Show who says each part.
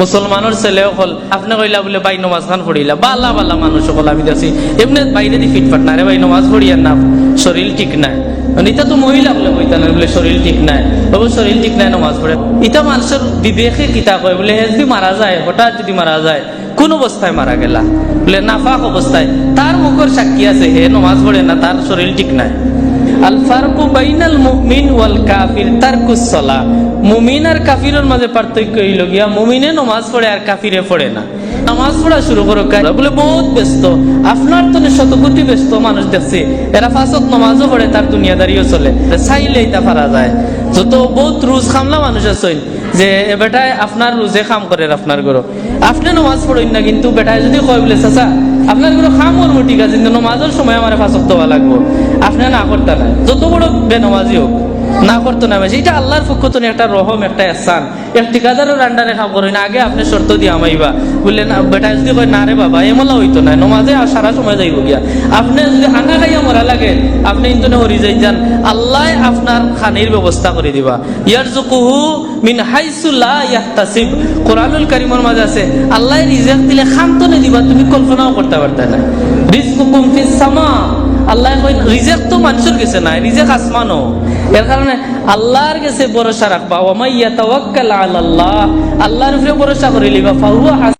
Speaker 1: মুসলমানের ছেলেও হল, আপনি কইলা বলে বাই নমাজ খান পড়িলা। বালা বালা মানুষ সকল আমি দেখছি, এমনি বাইরে দি ফিটফাট না রে ভাই, নমাজ পড়িয়ার না, শরীর ঠিক নাই। ইটা তো মহিলা বলে কইতা না বলে শরীর ঠিক নাই। বাবু, শরীর ঠিক নাই, নমাজ পড়ে। ইটা মানুষের বিবেকে কিতা কয় বলে হে যদি মারা যায়, হঠাৎ যদি মারা যায়, কোন অবস্থায় মারা গেলা? বলে নাফাক অবস্থায়, তার মুখের সাক্ষী আছে, হে নমাজ পড়ে না, তার শরীর ঠিক নাই। আপনার দুনিয়াদারিও চলে। পারা যায়। যত বহুত রুজ খামলা মানুষ আছেন যে বেটায় আপনার রুজে কাম করে আপনার ঘর আপনি নমাজ পড়েন না কিন্তু বেটায় যদি কয় বলে, চাচা আপনার কোনো মরবো ঠিক আছে, কিন্তু নমাজের সময় আমার ফাঁসক দেওয়া লাগবো। আপনি না করতে না যত বড় বেনমাজি হোক। না করতো না এটা আল্লাহর পক্ষ তো একটা রহম, একটা এসান এক ঠিকাদারের আন্ডারে কাম করেন আগে আপনি শর্ত দিয়ে আমাইবা বললেন বেটা, যদি কয়, না রে বাবা, এমলা হইতো না, নমাজে আর সারা সময় যাইব গিয়া। আপনি যদি হানা খাইয়া মরা লাগে, আপনি ইন্তনে হরি যাই যান। আল্লাহ আপনার খানির ব্যবস্থা করে দিবা। ইয়ার জুকুহু মিন হাইসুল্লাহ ইয়াহতাসিব। কোরআনুল কারিমের মাঝে আছে, আল্লাহ রিজেক দিলে খান্তনে দিবা, তুমি কল্পনাও করতে পারতে না। রিজকুকুম ফিস সামা। আল্লাহ কই রিজেক তো মানুষের কাছে নাই, রিজেক আসমানও। এর কারণে আল্লাহর কাছে ভরসা রাখবা। ওমাইয়া তাওয়াক্কাল আলাল্লাহ। আল্লাহর উপরে ভরসা করে লিবা ফাহুয়া